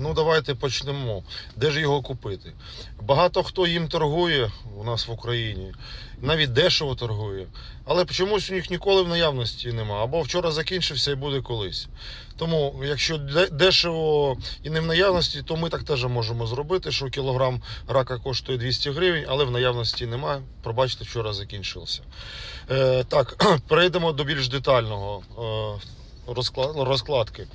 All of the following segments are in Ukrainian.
Ну давайте почнемо. Де ж його купити? Багато хто їм торгує у нас в Україні, навіть дешево торгує, але чомусь у них ніколи в наявності нема. Або вчора закінчився і буде колись. Тому, якщо дешево і не в наявності, то ми так теж можемо зробити, що кілограм рака коштує 200 гривень, але в наявності немає. Пробачте, вчора закінчився. Е, так, перейдемо до більш детального е, розкладки.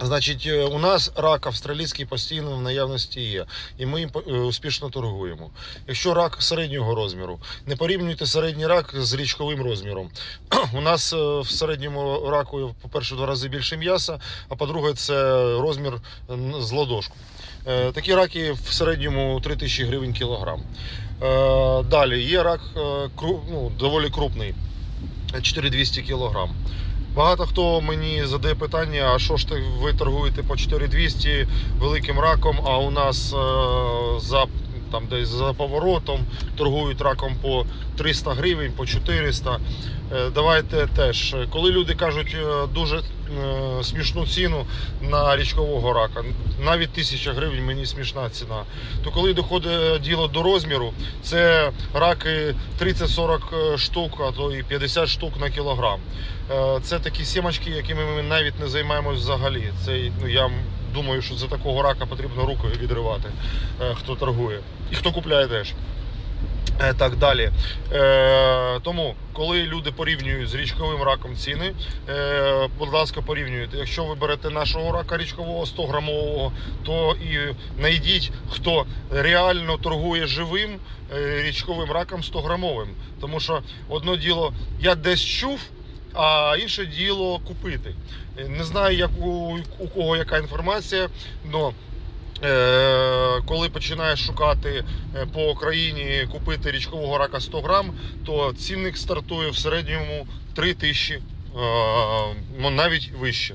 Значить, е, у нас рак австралійський постійно в наявності є, і ми їм е, успішно торгуємо. Якщо рак середнього розміру, не порівнюйте середній рак з річковим розміром. У нас е, в середньому раку, по-перше, два рази більше м'яса, а по-друге, це розмір з ладошку. Такі раки в середньому 3 тисячі гривень кілограм. Далі є рак ну, доволі крупний 4200 кілограм. Багато хто мені задає питання, а що ж ти ви торгуєте по 4200 великим раком, а у нас е, за там десь за поворотом торгують раком по 300 гривень, по 400. Е, Давайте теж, коли люди кажуть е, дуже е, смішну ціну на річкового рака, навіть 1000 гривень мені смішна ціна. То коли доходить діло до розміру, це раки 30-40 штук, а то і 50 штук на кілограм. Це такі сімочки, якими ми навіть не займаємось взагалі. Це ну я думаю, що за такого рака потрібно руки відривати, е, хто торгує і хто купляє теж. Е, Так далі. Е, тому, коли люди порівнюють з річковим раком ціни, е, будь ласка, порівнюйте. Якщо ви берете нашого рака річкового 100 грамового, то і знайдіть, хто реально торгує живим е, річковим раком 100 грамовим. Тому що одно діло я десь чув. А інше діло купити. Не знаю, як у, у кого яка інформація, але коли починаєш шукати е, по країні купити річкового рака 100 грам, то цінник стартує в середньому 3 тисячі, е, ну, навіть вище.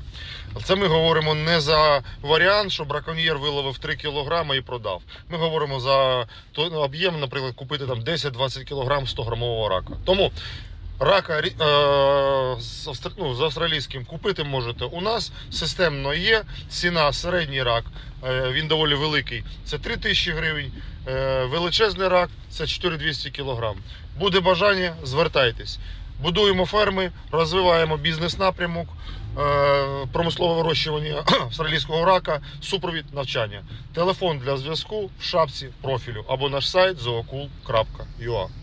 Це ми говоримо не за варіант, що браконьєр виловив 3 кілограми і продав. Ми говоримо за об'єм, наприклад, купити там 10-20 кілограм 100 грамового рака. Тому рака е, з, ну, з австралійським купити можете у нас. Системно є. Ціна середній рак, е, він доволі великий. Це 3 тисячі гривень. Е, величезний рак це 4200 кілограм. Буде бажання, звертайтесь. Будуємо ферми, розвиваємо бізнес-напрямок, промислове вирощування австралійського рака, супровід навчання. Телефон для зв'язку в шапці профілю або наш сайт zookul.ua.